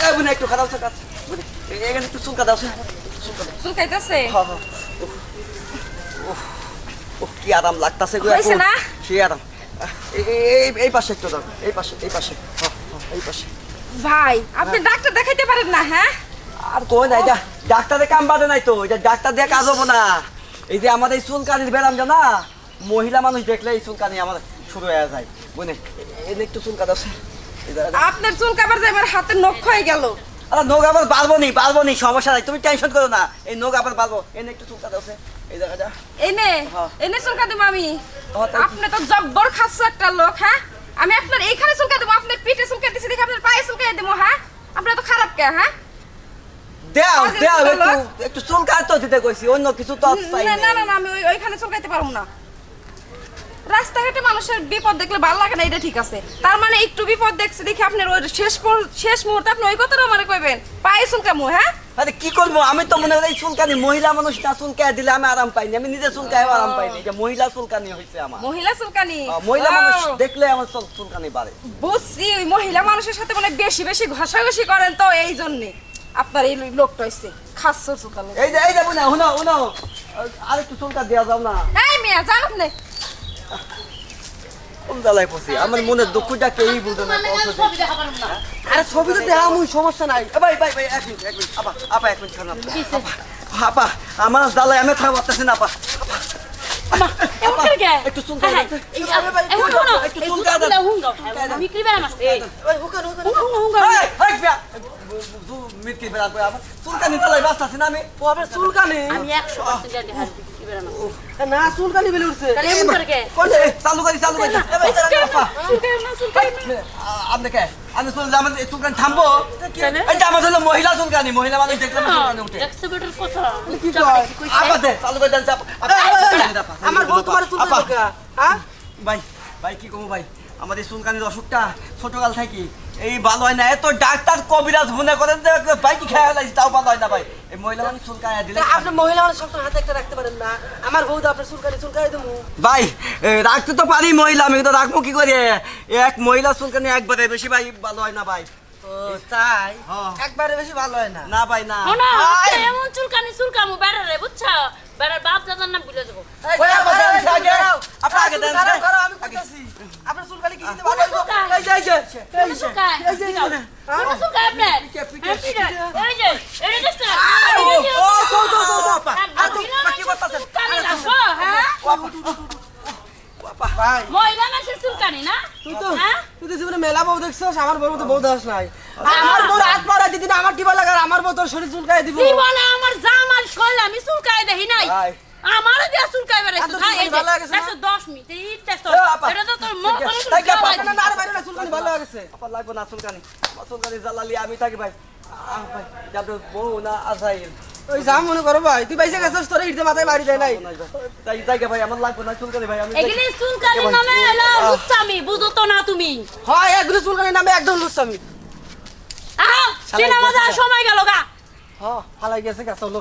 এই একটু খারাপ আছে কাজ এখানে একটু চুলকা দাও চুলকাইতেছে? হ্যাঁ হ্যাঁ উফ, উফ, উফ, কি আরাম লাগতাছে গো এখন। সেই আরাম। এই- এই- পাশে একটু দাও এই পাশে এই পাশে। হ্যাঁ, হ্যাঁ, এই পাশে। ভাই আপনি ডাক্তার দেখাইতে পারেন না হ্যাঁ? আর কই না এটা ডাক্তারে কাম বাদে নাই তো এটা ডাক্তার দিয়ে কাজ হব না। এই যে আমাদের এই চুলকানির ব্যায়াম জানা মহিলা মানুষ দেখলে এই চুলকানি আমার শুরু হয়ে যায়। বুঝলে এনে একটু এই জায়গাটা। আপনার চুল কাবার যে আমার হাতে নখ হয়ে গেল। আরে নোক আবার বাড়বো নি বাড়বো নি সমস্যা নাই তুমি টেনশন করো না। এই নোক আবার বাড়বো এনে একটু চুলকা দাও এই জায়গাটা এনে হ্যাঁ। এনে চুলকা দেবো আমি? আপনি তো জব্বর খাচ্ছ একটা লোক হ্যাঁ? আমি আপনার এইখানে চুলকা দেবো আপনার পিঠে চুলকা দিছি দেখে আপনার পায়ে চুলকা দেবো হ্যাঁ? আপনার তো খারাপ কে হ্যাঁ? দেও দেও একটু একটু চুলকা তো দিতে কইছি অন্য কিছু তো চাই না না না আমি ওই- ওইখানে চুলকাইতে পারব না। রাস্তাঘাটে মানুষের বিপদ দেখলে ভালো লাগে না এটা ঠিক আছে। তার মানে একটু বিপদ দেখছে দেখে আপনার ওই শেষ শেষ মুহূর্তে আপনি ওই কথাটা মানে কইবেন। পায়ে চুলকামু হ্যাঁ? আরে কি করব আমি তো মনে করি চুলকানি মহিলা মানুষ না চুলকায় দিলে আমি আরাম পাইনি আমি নিজে চুলকায় আরাম পাইনি। এটা মহিলা চুলকানি হয়েছে আমার। মহিলা চুলকানি? মহিলা মানুষ দেখলে আমার চুলকানি বাড়ে। বুঝছি ওই মহিলা মানুষের সাথে মানে বেশি বেশি ঘষাঘষি করেন তো এই জন্যে। আপনার এই লোকটা হইছে খাচ্ছ চুকালো এই যে এই যে বুনা হুনো হুনো আর একটু চুলকা দেওয়া যাও না। এই মিয়া জানো না কোন জ্বালায় পড়ছি? আমার মনের দুঃখটা কেউই বুঝে না আরে ছবি তো দেখা আমি সমস্যা নাই। ভাই ভাই ভাই এক মিনিট এক মিনিট। আপা আপা এক মিনিট আপা। আমার জ্বালায় আমি থাকা পারতেছি না আপা? একটু এই মিটকি বেড়া করে আবার চুলকানি তলায় বাঁচতাছি না আমি। ও আবার চুলকানি? আমি 100% গ্যারান্টি হাসি বিক্রি বেড়া মাছ। না চুলকানি বেলে উঠছে। তাহলে এমন করে কে? চালু করি চালু করি। এ ভাই, আপা। না, না। আ- আপনি কে? আমি চুল আমার এই চুলকানি থামবো। এই আমার হলো মহিলা চুলকানি। মহিলা মানুষ দেখলে আমার চুলকানি উঠে। দেখছ বেটার কথা? কি কয়? আপা দে, চালু করে দেন, চাপ- আপা, আমার বউ তোমার চুল আপা, দরকার। হ্যাঁ? ভাই ভাই কি কমু ভাই? আমার এই চুলকানির অসুখটা ছোটকাল থাকি এই ভালো হয় না এত ডাক্তার কবিরাজ মনে করেন যে ভাই কি খেয়াল আছে তাও ভালো হয় না ভাই এই মহিলা মানুষ চুলকানি দিলে আপনি মহিলা মানুষ সবসময় হাতে একটা রাখতে পারেন না আমার বউ তো আপনার চুলকানি চুলকাই দেবো ভাই রাখতে তো পারি মহিলা আমি তো রাখব কি করে এক মহিলা চুলকানি একবারে বেশি ভাই ভালো হয় না ভাই ও তাই। একবারে বেশি ভালো হয় না না ভাই না শোনো, এমন চুলকানি চুলকামু বেড়ারে, বুঝছ? বেড়ার বাপ দাদার নাম ভুলে যাব। এই, ওই আপা দেন, এই, আগে। দাঁড়াও। আপা আগে দেন, মেলা বউ দেখছস আমার বউ তো বউ দাস নাই। আমার বউ হাত মারা দিদি না আমার কি ভালো লাগে আমার বউ তোর শরীর চুলকাই দিব। জীবনে আমার জামার শৈল আমি চুলকাই দেখি নাই। আমারও দিয়া চুলকাই বেড়াইছো এত হ্যাঁ এই চুলকানি ভালো লাগেছে না? দেখছ 10 মিনিট এই এটা তো তোর না, না, না, ভাই, না, চুলকানি ভালো লাগছে। আপা লাগবে না চুলকানি। আমার চুলকানি আমি থাকি ভাই। আহ, ভাই যাবে বউ না আসাইল ওই যা মনে করো ভাই তুই বাইসে গেছস তোর ইটে মাথায় বাড়ি দেয় নাই। তাই তাই ভাই আমার লাগবে না চুলকানি ভাই আমি এগুলি চুলকানি নামে লুচ্চামি বুঝো তো না তুমি। হয় এগুলো চুলকানি নামে একদম লুচ্ছামি আহ সিনেমা যাওয়ার সময় গেল গা। হ্যাঁ হালাই গেছে গেছে হলো